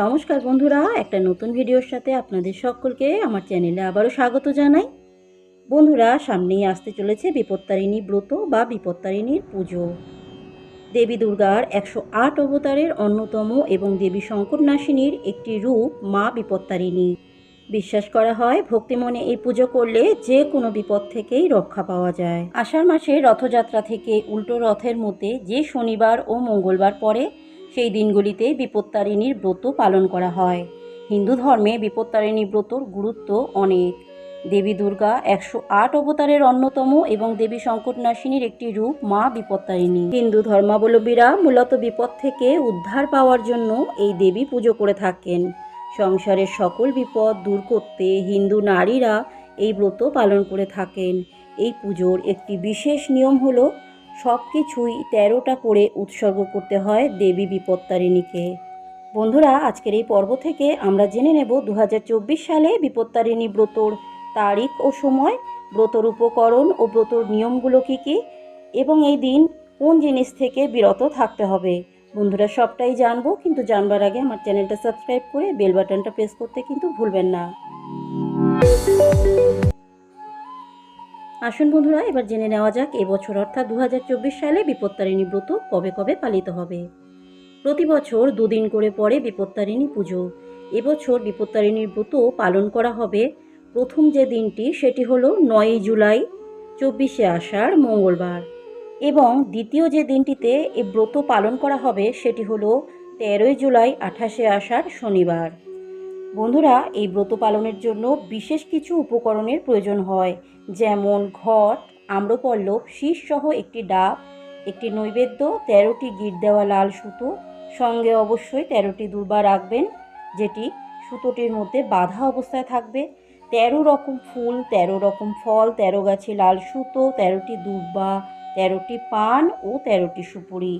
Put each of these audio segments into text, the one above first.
নমস্কার বন্ধুরা, একটা নতুন ভিডিওর সাথে আপনাদের সকলকে আমার চ্যানেলে আবারও স্বাগত জানাই। বন্ধুরা, সামনেই আসতে চলেছে বিপত্তারিণী ব্রত বা বিপত্তারিণীর পুজো। দেবী দুর্গার একশো আট অবতারের অন্যতম এবং দেবী শঙ্করনাশিনীর একটি রূপ মা বিপত্তারিণী। বিশ্বাস করা হয়, ভক্তিমনে এই পুজো করলে যে কোনো বিপদ থেকেই রক্ষা পাওয়া যায়। আষাঢ় মাসে রথযাত্রা থেকে উল্টো রথের মধ্যে যে শনিবার ও মঙ্গলবার পরে সেই দিনগুলিতে বিপত্তারিণীর ব্রত পালন করা হয়। হিন্দু ধর্মে বিপত্তারিণী ব্রতর গুরুত্ব অনেক। দেবী দুর্গা একশো আট অবতারের অন্যতম এবং দেবী সংকটনাশিনীর একটি রূপ মা বিপত্তারিণী। হিন্দু ধর্মাবলম্বীরা মূলত বিপদ থেকে উদ্ধার পাওয়ার জন্য এই দেবী পুজো করে থাকেন। সংসারের সকল বিপদ দূর করতে হিন্দু নারীরা এই ব্রত পালন করে থাকেন। এই পুজোর একটি বিশেষ নিয়ম হলো সব কিছুই তেরোটা করে উৎসর্গ করতে হয় দেবী বিপত্তারিণীকে। বন্ধুরা, আজকের এই পর্ব থেকে আমরা জেনে নেব দু হাজার চব্বিশ সালে বিপত্তারিণী ব্রতর তারিখ ও সময়, ব্রতর উপকরণ ও ব্রতর নিয়মগুলো কী কী, এবং এই দিন কোন জিনিস থেকে বিরত থাকতে হবে। বন্ধুরা, সবটাই জানব, কিন্তু জানবার আগে আমার চ্যানেলটা সাবস্ক্রাইব করে বেল বাটনটা প্রেস করতে কিন্তু ভুলবেন না। আসুন বন্ধুরা, এবার জেনে নেওয়া যাক, এবছর অর্থাৎ দু হাজার চব্বিশ সালে বিপত্তারিণী ব্রত কবে কবে পালিত হবে? প্রতি বছর দুদিন করে পরে বিপত্তারিণী পুজো। এবছর বিপত্তারিণীর ব্রত পালন করা হবে। প্রথম যে দিনটি, সেটি হলো নয়ই জুলাই, চব্বিশে আষাঢ়, মঙ্গলবার। এবং দ্বিতীয় যে দিনটিতে এ ব্রত পালন করা হবে, সেটি হলো তেরোই জুলাই, আঠাশে আষাঢ়, শনিবার। বন্ধুরা, এই ব্রত পালনের জন্য বিশেষ কিছু উপকরণের প্রয়োজন হয়। যেমন ঘট, আম্রপল্লব, শীষ সহ একটি ডাব, একটি নৈবেদ্য, তেরোটি গিট দেওয়া লাল সুতো, সঙ্গে অবশ্যই তেরোটি দুর্বা রাখবেন, যেটি সুতোটির মধ্যে বাঁধা অবস্থায় থাকবে। তেরো রকম ফুল, তেরো রকম ফল, তেরো গাছে লাল সুতো, তেরোটি দুর্বা, তেরোটি পান ও তেরোটি সুপুরি।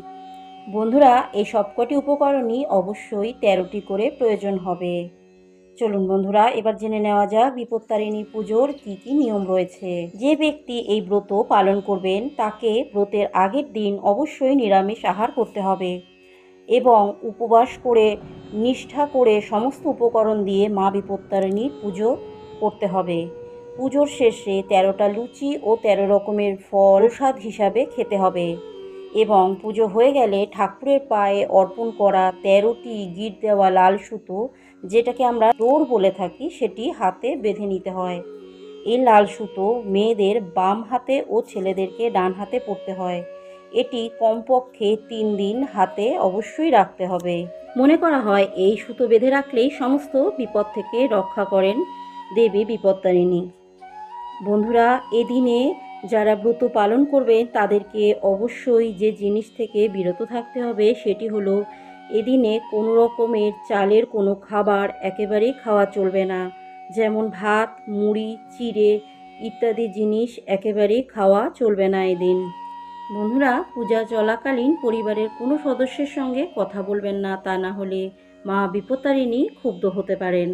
বন্ধুরা, এই সবকটি উপকরণই অবশ্যই তেরোটি করে প্রয়োজন হবে। চলুন বন্ধুরা, এবার জেনে নেওয়া যাক বিপত্তারিণী পুজোর কি কি নিয়ম রয়েছে। যে ব্যক্তি এই ব্রত পালন করবেন, তাকে ব্রতের আগের দিন অবশ্যই নিরামিষ আহার করতে হবে এবং উপবাস করে, নিষ্ঠা করে সমস্ত উপকরণ দিয়ে মা বিপত্তারিণীর পুজো করতে হবে। পুজোর শেষে তেরোটা লুচি ও তেরো রকমের ফল প্রসাদ হিসাবে খেতে হবে। এবং পুজো হয়ে গেলে ঠাকুরের পায়ে অর্পণ করা তেরোটি গিট দেওয়া লাল সুতো, যেটাকে আমরা দৌড় বলে থাকি, সেটি হাতে বেঁধে নিতে হয়। এই লাল সুতো মেয়েদের বাম হাতে ও ছেলেদেরকে ডান হাতে পড়তে হয়। এটি কমপক্ষে তিন দিন হাতে অবশ্যই রাখতে হবে। মনে করা হয়, এই সুতো বেঁধে রাখলেই সমস্ত বিপদ থেকে রক্ষা করেন দেবী বিপত্তারিণী। বন্ধুরা, এদিনে যারা ব্রত পালন করবেন তাদেরকে অবশ্যই যে জিনিস থেকে বিরত থাকতে হবে, সেটি হলো এদিনে কোনো রকমের চালের কোনো খাবার একেবারেই খাওয়া চলবে না। যেমন ভাত, মুড়ি, চিড়ে ইত্যাদি জিনিস একেবারেই খাওয়া চলবে না এদিন। বন্ধুরা, পূজা চলাকালীন পরিবারের কোনো সদস্যের সঙ্গে কথা বলবেন না, তা না হলে মা বিপত্তারিণী ক্ষুব্ধ হতে পারেন।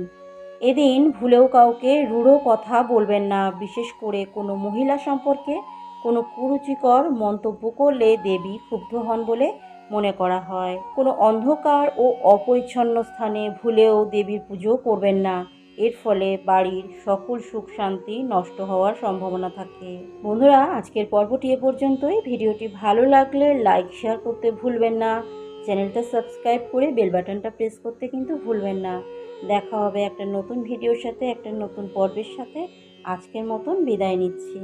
এদিন ভুলেও কাউকে রূঢ় কথা বলবেন না, বিশেষ করে কোনো মহিলা সম্পর্কে কোনো কুরুচিকর মন্তব্য করলে দেবী ক্ষুব্ধ হন বলে মনে করা হয়। কোনো অন্ধকার ও অপরিচ্ছন্ন স্থানে ভুলেও দেবীর পুজো করবেন না, এর ফলে বাড়ির সকল সুখ শান্তি নষ্ট হওয়ার সম্ভাবনা থাকে। বন্ধুরা, আজকের পর্বটি এ পর্যন্তই। ভিডিওটি ভালো লাগলে লাইক, শেয়ার করতে ভুলবেন না। চ্যানেলটা সাবস্ক্রাইব করে বেল বাটনটা প্রেস করতে কিন্তু ভুলবেন না। দেখা হবে একটা নতুন ভিডিওর সাথে, একটা নতুন পর্বের সাথে। আজকের মতন বিদায় নিচ্ছি।